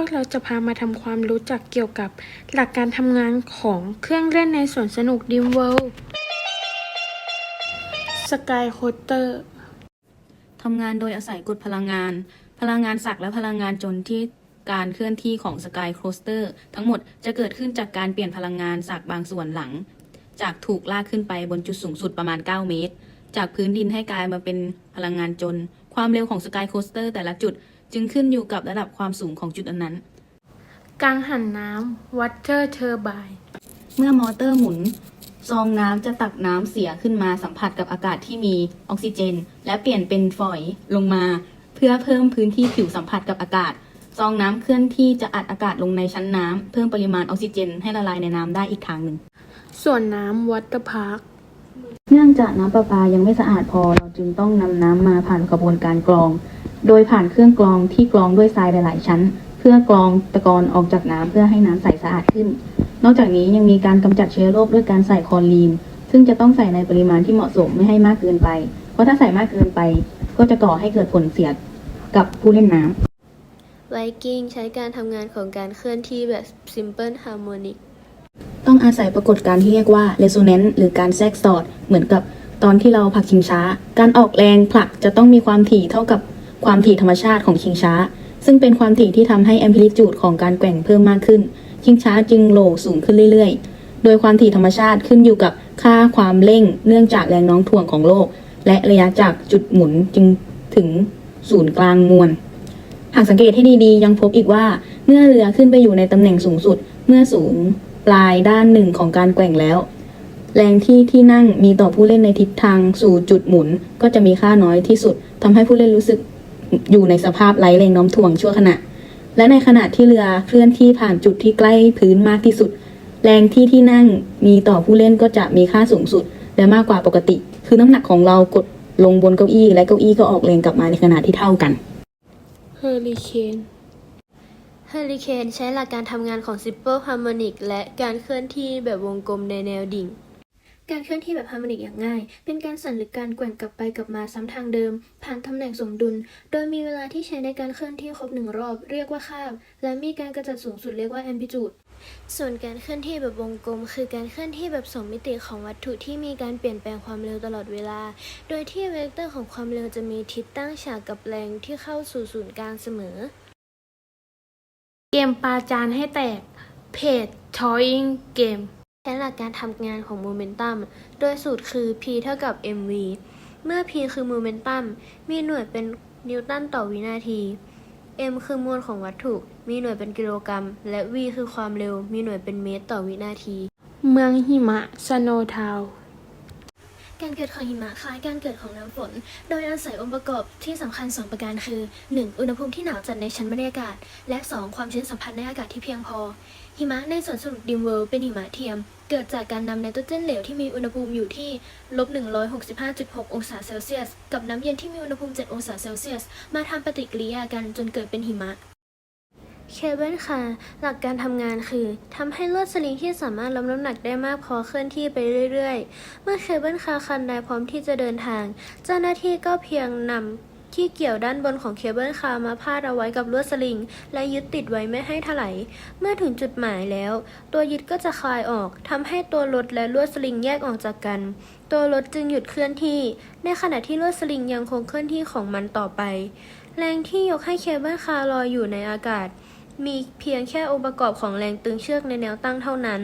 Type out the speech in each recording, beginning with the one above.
วกเราจะพามาทำความรู้จักเกี่ยวกับหลักการทำงานของเครื่องเล่นในสวนสนุกดิมเวิลด์สกายโคเตอร์ทำงานโดยอาศัยกฎพลังงาน พลังงานศักย์และพลังงานจนที่การเคลื่อนที่ของสกายโคสเตอร์ทั้งหมดจะเกิดขึ้นจากการเปลี่ยนพลังงานศักย์บางส่วนหลัง จากถูกลากขึ้นไปบนจุดสูงสุดประมาณ 9 เมตร จากพื้นดินให้กลายมาเป็นพลังงานจน ความเร็วของสกายโคสเตอร์แต่ละจุด จึงขึ้นอยู่กับระดับความสูงของจุดนั้นๆกังหันน้ำวัตเตอร์เทอร์ไบน์เมื่อมอเตอร์หมุน ซองน้ำจะตักน้ำเสียขึ้นมาสัมผัสกับอากาศที่มีออกซิเจน และเปลี่ยนเป็นฝอยลงมา เพื่อเพิ่มพื้นที่ผิวสัมผัสกับอากาศ ซองน้ำเคลื่อนที่จะอัดอากาศลงในชั้นน้ำเพิ่มปริมาณออกซิเจน ให้ละลายในน้ำได้อีกทางหนึ่ง ส่วนน้ำวัตเตอร์พาร์คเนื่องจากน้ำประปายังไม่สะอาดพอ เราจึงต้องนำน้ำมาผ่านกระบวนการกรอง โดยผ่านเครื่องกรองที่กรองด้วยทรายหลาย ๆ ชั้น เพื่อกรองตะกอนออกจากน้ำเพื่อให้น้ำใสสะอาดขึ้น นอกจากนี้ยังมีการกำจัดเชื้อโรคด้วยการใส่คลอรีน ซึ่งจะต้องใส่ในปริมาณที่เหมาะสมไม่ให้มากเกินไป เพราะถ้าใส่มากเกินไป ก็จะก่อให้เกิดผลเสียกับผู้เล่นน้ำไวกิ้งใช้การทำงานของการเคลื่อนที่แบบ Simple Harmonic ต้องอาศัยปรากฏการณ์ที่เรียกว่า resonance หรือการแทรกสอด เหมือนกับตอนที่เราผลักชิงช้า การออกแรงผลักจะต้องมีความถี่เท่ากับ ความถี่ธรรมชาติของชิงช้า ซึ่งเป็นความถี่ที่ทำให้ amplitude ของการแกว่งเพิ่มมากขึ้น ชิงช้าจึงโหลสูงขึ้นเรื่อยๆ โดยความถี่ธรรมชาติขึ้นอยู่กับค่าความเร่งเนื่องจากแรงน้มถ่วงของโลก และระยะจากจุดหมุนจึงถึงศูนย์กลางมวลหากสังเกตให้ดีๆ ยังพบอีกว่าเมื่อเรือขึ้นไปอยู่ในตำแหน่งสูงสุด เมื่อสูงปลายด้านหนึ่งของการแกว่งแล้ว แรงที่ที่นั่งมีต่อผู้เล่นในทิศทางสู่จุดหมุน ก็จะมีค่าน้อยที่สุดทำให้ผู้เล่นรู้สึก อยู่ในสภาพไร้แรงโน้มถ่วงชั่วขณะ และในขณะที่เรือเคลื่อนที่ผ่านจุดที่ใกล้พื้นมากที่สุด แรงที่ที่นั่งมีต่อผู้เล่นก็จะมีค่าสูงสุด และมากกว่าปกติ คือน้ำหนักของเรากดลงบนเก้าอี้ และเก้าอี้ก็ออกแรงกลับมาในขณะที่เท่ากันเฮอริเคน Hurricane ใช้หลักการทำงานของ Simple Harmonic และการเคลื่อนที่แบบวงกลมในแนวดิ่ง การเคลื่อนที่แบบฮาร์โมนิกอย่างง่าย เป็นการสั่นหรือการแกว่งกลับไปกลับมาซ้ำทางเดิม ผ่านตำแหน่งสมดุล โดยมีเวลาที่ใช้ในการเคลื่อนที่ครบหนึ่งรอบ เรียกว่าคาบ และมีการกระจัดสูงสุดเรียกว่า amplitude ส่วนการเคลื่อนที่แบบวงกลม คือการเคลื่อนที่แบบสองมิติของวัตถุที่มีการเปลี่ยนแปลงความเร็วตลอดเวลา โดยที่เวกเตอร์ของความเร็วจะมีทิศตั้งฉากกับแรงที่เข้าสู่ศูนย์กลางเสมอ เกมปาจานให้แตกเพจทอ และหลักการทำงานของโมเมนตัมโดยสูตรคือ p เท่ากับ mv เมื่อ p คือโมเมนตัมมีหน่วยเป็นนิวตันต่อวินาที m คือมวลของวัตถุ มีหน่วยเป็นกิโลกรัม และ v คือความเร็ว มีหน่วยเป็นเมตรต่อวินาที เมืองหิมะ สโนทาว การเกิดของหิมะคล้ายการเกิดของน้ำฝน โดยอาศัยองค์ประกอบที่สำคัญ 2 ประการคือ 1. อุณหภูมิที่หนาวจัดในชั้นบรรยากาศ และ 2. ความชื้นสัมผัสในอากาศที่เพียงพอ หิมะในสวนสนุกดิมเวิลด์เป็นหิมะเทียม เกิดจากการนำไนโตรเจนเหลวที่มีอุณหภูมิอยู่ที่ลบ165.6 องศาเซลเซียส กับน้ำเย็นที่มีอุณหภูมิ 7 องศาเซลเซียส มาทำปฏิกิริยากันจนเกิดเป็นหิมะ เคเบิลคาร์หลักการทำงานคือทำให้ลวดสลิงที่สามารถรับน้ำหนักได้มากพอเคลื่อนที่ไปเรื่อยๆ เมื่อเคเบิลคาร์คันใดพร้อมที่จะเดินทาง เจ้าหน้าที่ก็เพียงนำที่เกี่ยวด้านบนของเคเบิลคาร์มาพาดเอาไว้กับลวดสลิง และยึดติดไว้ไม่ให้ถลายเมื่อถึงจุดหมายแล้ว ตัวยึดก็จะคลายออกทำให้ตัวรถและลวดสลิงแยกออกจากกัน ตัวรถจึงหยุดเคลื่อนที่ ในขณะที่ลวดสลิงยังคงเคลื่อนที่ของมันต่อไป แรงที่ยกให้เคเบิลคาร์ลอยอยู่ในอากาศ มีเพียงแค่องค์ประกอบของแรงตึงเชือกในแนวตั้งเท่านั้น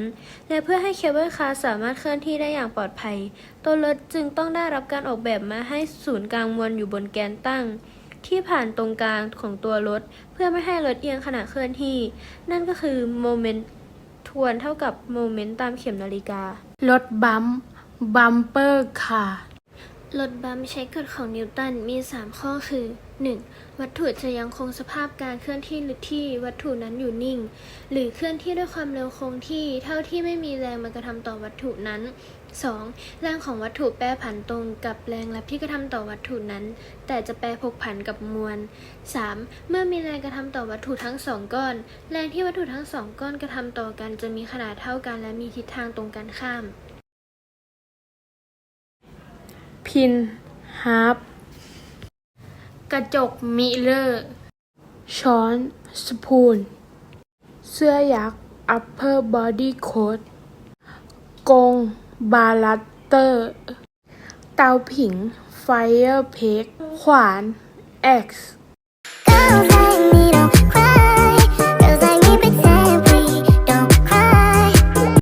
และเพื่อให้เคเบิลคาร์สามารถเคลื่อนที่ได้อย่างปลอดภัย ตัวรถจึงต้องได้รับการออกแบบมาให้ศูนย์กลางมวลอยู่บนแกนตั้ง ที่ผ่านตรงกลางของตัวรถ เพื่อไม่ให้รถเอียงขณะเคลื่อนที่ นั่นก็คือโมเมนต์ทวนเท่ากับโมเมนต์ตามเข็มนาฬิกา รถบัมบัมเปอร์คาร์ รถบัมใช้กฎของนิวตันมี 3 ข้อคือ 1. วัตถุจะยังคงสภาพการเคลื่อนที่หรือที่วัตถุนั้นอยู่นิ่ง หรือเคลื่อนที่ด้วยความเร็วคงที่เท่าที่ไม่มีแรงมากระทำต่อวัตถุนั้น 2. แรงของวัตถุแปรผันตรงกับแรงรับที่กระทำต่อวัตถุนั้น แต่จะแปรผกผันกับมวล 3. เมื่อมีแรงกระทำต่อวัตถุทั้งสองก้อน แรงที่วัตถุทั้งสองก้อนกระทำต่อกันจะมีขนาดเท่ากันและมีทิศทางตรงกันข้าม พินฮาร์ปกระจกมิเลอร์ ช้อน สปูน เสื้อยักษ์ upper body coat กง บาลัตเตอร์ เตาผิง fire p e g ขวาน X